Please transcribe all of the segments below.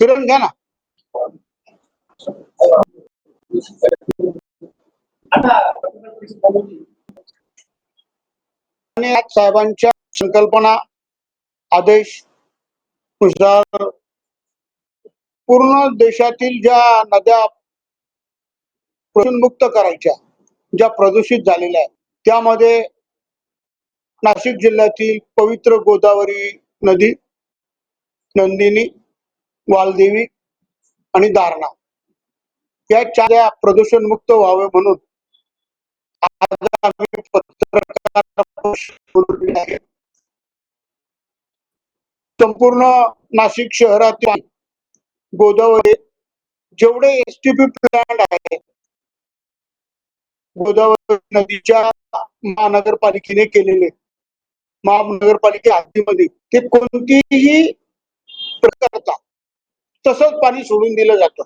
फिरून घ्या ना. साहेबांच्या संकल्पना आदेशनुसार पूर्ण देशातील ज्या नद्या मुक्त करायच्या ज्या प्रदूषित झालेल्या आहेत त्यामध्ये नाशिक जिल्ह्यातील पवित्र गोदावरी नदी नंदिनी वालदेवी आणि दारणा. या चार प्रदूषण मुक्त व्हावे म्हणून संपूर्ण नाशिक शहरातील गोदावरी जेवढे एस टी पी प्लॅन्ट आहे गोदावरी नदीच्या महानगरपालिकेने केलेले महानगरपालिके हद्दीमध्ये ते कोणतीही प्रकारचा तसंच पाणी सोडून दिलं जातं.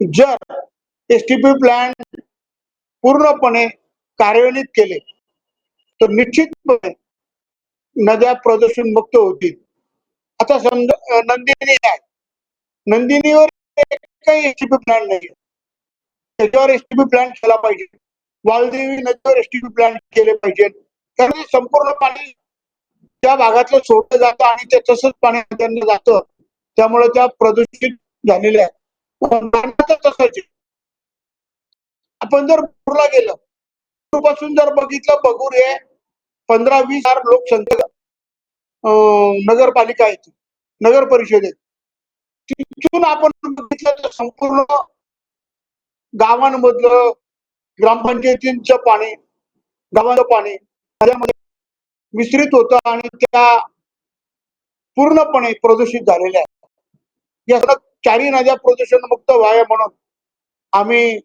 जर एस टी पी प्लॅन्ट पूर्णपणे कार्यान्वित केले तर निश्चितपणे नद्या प्रदूषण मुक्त होतील. आता समजा नंदिनी आहे. नंदिनीवर काही एसटीपी प्लॅन नाही त्याच्यावर एसटीपी प्लॅन केला पाहिजे. वालदेवी नदीवर एसटीपी प्लॅन केले पाहिजे त्यामुळे संपूर्ण पाणी त्या भागातलं सोडलं जातं आणि ते तसंच पाणी त्यांना जातं त्यामुळे त्या प्रदूषित झालेल्या आहेत. तसंच आपण जर पूरला गेलं पासून जर बघितलं बघूर हे पंधरा वीस हजार लोकसंख्या नगरपालिका आहे ती, नगर परिषदेत तिथून आपण बघितलं तर संपूर्ण गावांमधलं ग्रामपंचायतींचं पाणी गावांचं पाणी नद्यामध्ये मिश्रित होतं आणि त्या पूर्णपणे प्रदूषित झालेल्या आहेत. या सगळ्या चारही नद्या प्रदूषण मुक्त व्हाव्या म्हणून आम्ही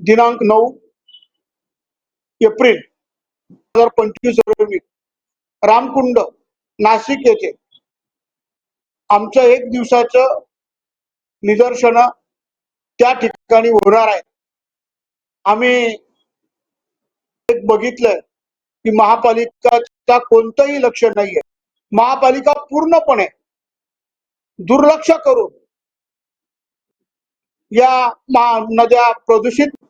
दिनांक नऊ एप्रिल दोन हजार पंचवीस रोजी रामकुंड नाशिक येथे आमचं एक दिवसाचं निदर्शन त्या ठिकाणी होणार आहे. आम्ही एक बघितलंय. की महापालिकाचा कोणतंही लक्ष नाहीये. महापालिका पूर्णपणे दुर्लक्ष करून या महा- नद्या प्रदूषित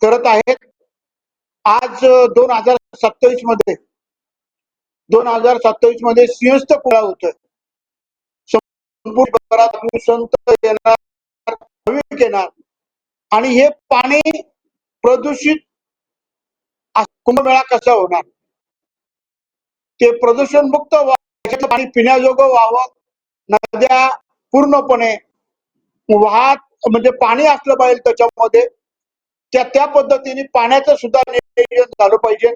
करत आहेत. आज दोन हजार सत्तावीसमध्ये दोन हजार सत्तावीसमध्ये सिंहस्थ कुळा होतोय. संत येणार येणार. आणि हे पाणी प्रदूषित कुंभमेळा कसा होणार? ते प्रदूषण मुक्त व्हायचं पाणी पिण्याजोगं व्हावं. नद्या पूर्णपणे वाहत म्हणजे पाणी असलं पाहिजे त्याच्यामध्ये. त्या त्या पद्धतीने पाण्याचं सुद्धा नियोजन झालं पाहिजे.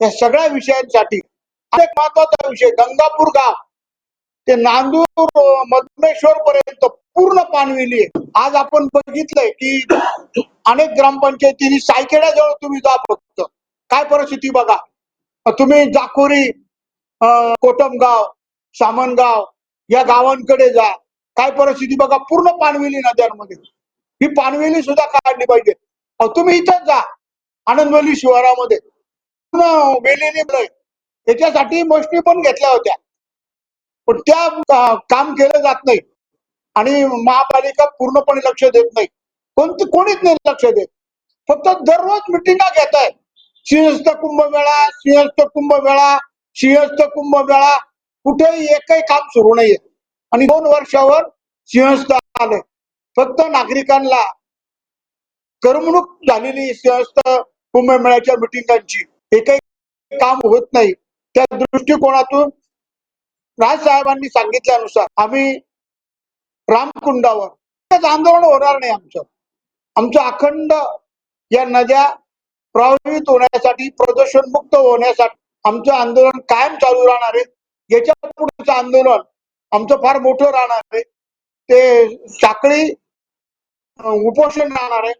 या सगळ्या विषयांसाठी अनेक महत्त्वाचा विषय गंगापूर गाव. ते नांदूर मधमेश्वर पर्यंत पूर्ण पाणविली आज आपण बघितलंय की अनेक ग्रामपंचायतीने सायकेड्याजवळ तुम्ही जा फक्त. काय परिस्थिती बघा? तुम्ही जाकोरी अं, कोटमगाव सामनगाव या गावांकडे जा. काय परिस्थिती बघा? पूर्ण पानवेली नद्यांमध्ये. ही पाणवेली सुद्धा काढली पाहिजे. अहो, तुम्ही इथंच जा. आनंदवली शिवारामध्ये. पूर्ण वेलीने याच्यासाठी त्याच्यासाठी पण घेतल्या होत्या. पण त्या काम केलं जात नाही. आणि महापालिका पूर्णपणे लक्ष देत नाही. कोणती कोणीच नाही लक्ष देत. फक्त दररोज मिटिंगा घेत आहे सिंहस्थ कुंभमेळा सिंहस्थ कुंभमेळा सिंहस्थ कुंभमेळा. कुठेही एकही काम सुरू नाहीये. आणि दोन वर्षावर सिंहस्थ आले. फक्त नागरिकांना करमणूक झालेली सिंहस्थ कुंभमेळ्याच्या मिटिंगांची. एकही काम होत नाही. त्या दृष्टिकोनातून राजसाहेबांनी सांगितल्यानुसार आम्ही रामकुंडावर. आंदोलन होणार नाही आमचं. आमचं अखंड या नद्या प्रभावित होण्यासाठी प्रदूषण मुक्त होण्यासाठी आमचं आंदोलन कायम चालू राहणार आहे. याच्या पुढचं आंदोलन आमचं फार मोठं राहणार आहे. ते साखळी उपोषण राहणार आहे.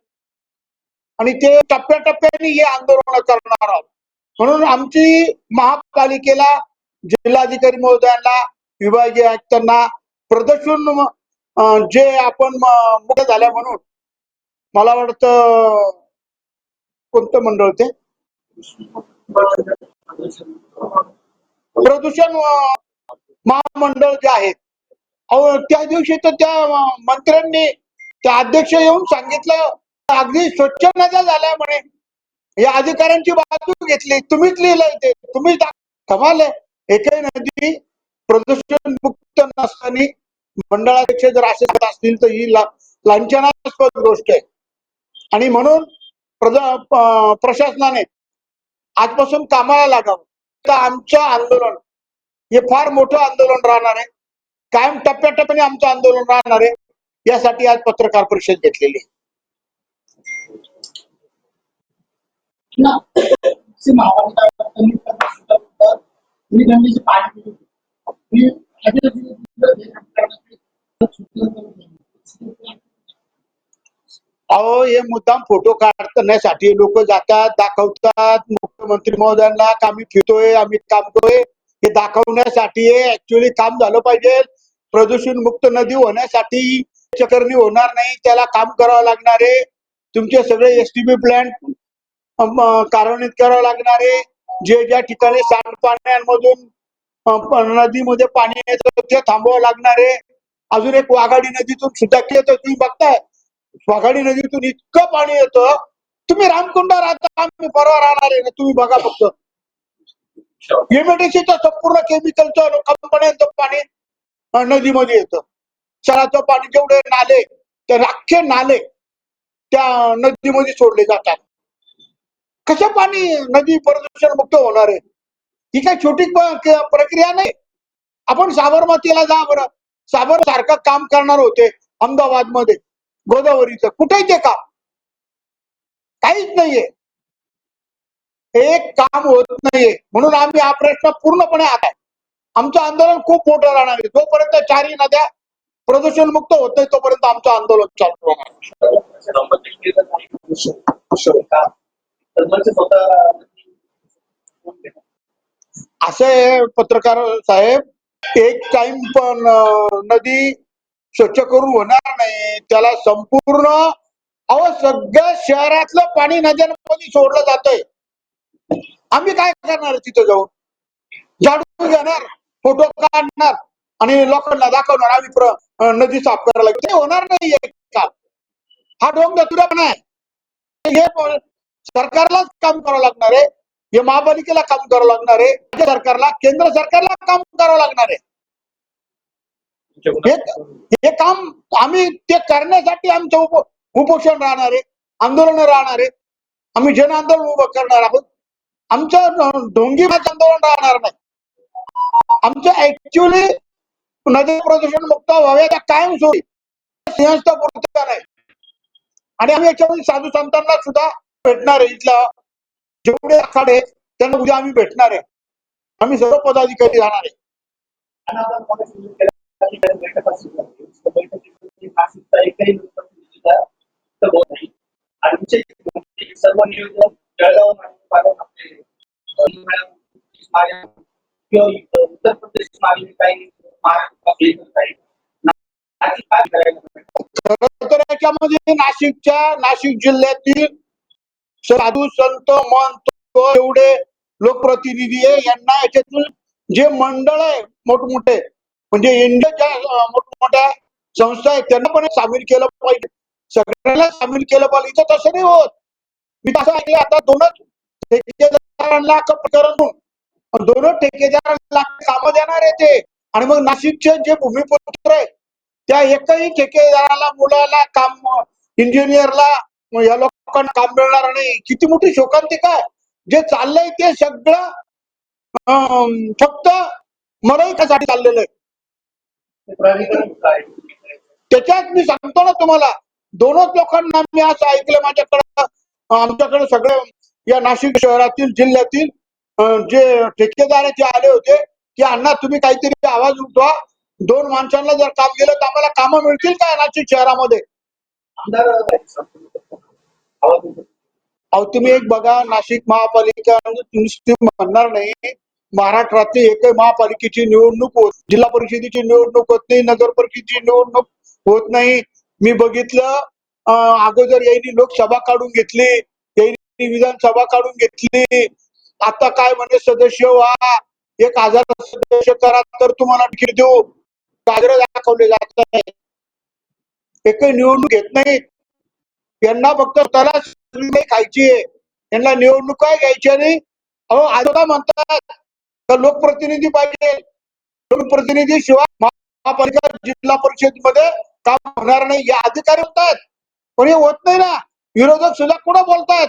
आणि ते टप्प्याटप्प्याने हे आंदोलन करणार आहोत. म्हणून आमची महापालिकेला जिल्हाधिकारी महोदयांना विभागीय आयुक्तांना प्रदर्शन जे आपण मुक्त झाल्या म्हणून मला वाटतं कोणतं मंडळ ते? प्रदूषण महामंडळ जे आहेत. अहो त्या दिवशी तर त्या मंत्र्यांनी त्या अध्यक्ष येऊन सांगितलं अगदी स्वच्छ नजर झाल्या म्हणे. या अधिकाऱ्यांची बाजू घेतली तुम्हीच लिहिलंय ते तुम्हीच कमाल आहे. एकही नदी प्रदूषण मुक्त नसताना मंडळाध्यक्ष जर असे असतील तर ही लांछनास्पद गोष्ट आहे. आणि म्हणून प्रजा प्रशासनाने आजपासून कामाला लागावं. तर आमचं आंदोलन हे फार मोठं आंदोलन राहणार आहे. कायम टप्प्याटप्प्याने आमचं आंदोलन राहणार आहे. यासाठी आज पत्रकार परिषद घेतलेली आहे. ना से महापालिका कमी करण्याचं तर तुम्ही गंगेचे पाणी पिऊ मी अहो हे मुद्दाम फोटो काढण्यासाठी लोक जातात दाखवतात. मुख्यमंत्री महोदयांना का आम्ही फिरतोय आम्ही काम करतोय? हे दाखवण्यासाठी ऍक्च्युली काम झालं पाहिजे. प्रदूषण मुक्त नदी होण्यासाठी चकरणी होणार नाही त्याला काम करावं लागणार आहे. तुमचे सगळे एसटीबी प्लॅन्ट कार्यान्वित करावं लागणार आहे. जे ज्या ठिकाणी सांडपाण्यांमधून नदीमध्ये पाणी येतं ते थांबवावं लागणार आहे. अजून एक वाघाडी नदीतून सुद्धा येतं तुम्ही बघताय? वाघाडी नदीतून इतकं पाणी येतं तुम्ही रामकुंडा राहता आम्ही परवा राहणार आहे ना तुम्ही बघा फक्त. एमएडीसीचं संपूर्ण केमिकलचं कंपन्यांचं पाणी नदीमध्ये येतं. शहराचं पाणी जेवढे नाले ते अख्खे नाले त्या नदीमध्ये सोडले जातात. कसं पाणी नदी प्रदूषण मुक्त होणार आहे? ही काय छोटी प्रक्रिया नाही. आपण साबरमतीला जा बरं. साबर सारखं काम करणार होते अहमदाबादमध्ये गोदावरीचं. कुठे ते काम? काहीच नाहीये. एक काम होत नाहीये. म्हणून आम्ही हा प्रश्न पूर्णपणे आलाय आमचं आंदोलन खूप मोठं राहणार आहे. जोपर्यंत चारही नद्या प्रदूषण मुक्त होत नाही तोपर्यंत आमचं आंदोलन चालू राहणार असं आहे पत्रकार साहेब एक टाइम पण नदी स्वच्छ करून होणार नाही. त्याला संपूर्ण अहो सगळ्या शहरातलं पाणी नद्यांमध्ये सोडलं जातंय. आम्ही काय करणार तिथं जाऊन? झाडू घेणार फोटो काढणार आणि लोकांना दाखवणार आम्ही नदी साफ करायला. ते होणार नाही काम. हा ढोंग दतुरा पण आहे. हे सरकारलाच काम करावं लागणार आहे. हे महापालिकेला काम करावं लागणार आहे. राज्य सरकारला केंद्र सरकारला काम करावं लागणार आहे. हे हे काम आम्ही ते करण्यासाठी आमचं उप उपोषण राहणार आहे आंदोलन राहणार आहे. आम्ही जन आंदोलन उभं करणार आहोत. आमचं ढोंगी आंदोलन राहणार नाही. आमचं ऍक्च्युली नदी प्रदूषण मुक्त व्हाव्या कायम सोयी. सिंहस्थ पूर्तता नाही. आणि आम्ही याच्यामध्ये साधू संतांना सुद्धा भेटणार आहे इथला. जेवढे आखाडे त्यांना उद्या आम्ही भेटणार आहे. आम्ही सर्व पदाधिकारी राहणार आहे. सर्व नियोजन जळगाव आपले किंवा उत्तर प्रदेश मागणी काही तर याच्यामध्ये नाशिकच्या नाशिक जिल्ह्यातील साधू संत महंत एवढे लोकप्रतिनिधी आहे. यांना याच्यातून जे मंडळ आहे मोठमोठे म्हणजे इंडिया ज्या मोठमोठ्या संस्था आहेत त्यांना पण सामील केलं पाहिजे. सगळ्यांना सामील केलं पाहिजे. इथं तसं नाही होत. मी तसं ऐकलं आता दोनच ठेकेदारांना प्रकरण दोनच ठेकेदारांना कामं देणार आहे ते. आणि मग नाशिकचे जे भूमिपुत्र आहे त्या एकही ठेकेदाराला मुलाला काम इंजिनियरला या लोकांना काम मिळणार नाही. किती मोठी शोकांतिका आहे. जे चाललंय ते सगळं फक्त मरायकासाठी चाललेलं आहे. त्याच्यात मी सांगतो ना तुम्हाला दोनच लोकांना मी असं ऐकलं माझ्याकडं. आमच्याकडे सगळे या नाशिक शहरातील जिल्ह्यातील जे ठेकेदार जे आले होते की अण्णा तुम्ही काहीतरी आवाज उठवा. दोन माणसांना जर काम केलं तर आम्हाला कामं मिळतील का नाशिक शहरामध्ये? अहो तुम्ही एक बघा नाशिक महापालिका तुम्ही म्हणणार नाही. महाराष्ट्रातली एकही महापालिकेची निवडणूक होत जिल्हा परिषदेची निवडणूक होत नाही नगर परिषदेची निवडणूक होत नाही. मी बघितलं अगोदर यांनी लोकसभा काढून घेतली यांनी विधानसभा काढून घेतली. आता काय म्हणे सदस्य व्हा एक हजार सदस्य करा तर तुम्हाला तिकीट देऊ. कागद दाखवले जात नाही. एकही निवडणूक घेत नाही. यांना फक्त त्याला खायची आहे. यांना निवडणुका घ्यायची नाही. अहो आता म्हणतात तर लोकप्रतिनिधी पाहिजे. लोकप्रतिनिधी शिवाय महापालिका जिल्हा परिषदमध्ये काम होणार नाही. या अधिकारी होतात. पण हे होत नाही ना. विरोधक सुद्धा कुठं बोलतात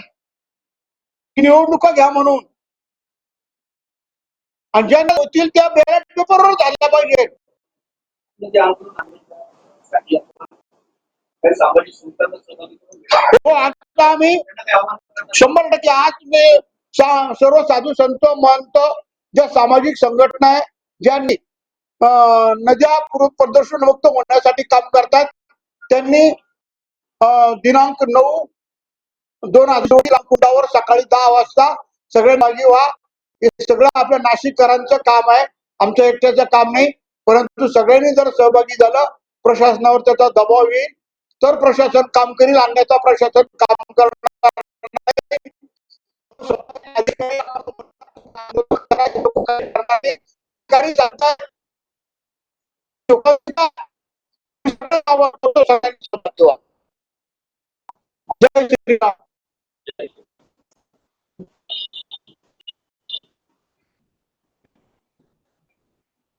की निवडणुका घ्या म्हणून. आणि ज्यांना होतील त्या बॅलेट पेपरवर झाल्या पाहिजे हो आता आम्ही शंभर टक्के आज मी सर्व साधू संत महंत ज्या सामाजिक संघटना आहे ज्यांनी नद्या प्रदूषण मुक्त होण्यासाठी काम करतात त्यांनी दिनांक नऊ दोन हजार सकाळी दहा वाजता सगळे मागे व्हा. हे सगळं आपल्या नाशिककरांचं काम आहे. आमच्या एकट्याचं काम नाही. परंतु सगळ्यांनी जर सहभागी झालं प्रशासनावर त्याचा दबाव येईल. तर प्रशासन काम करील. अन्यथा प्रशासन काम करणार नाही. अधिकारी सांगतात लोकांना जय श्रीराम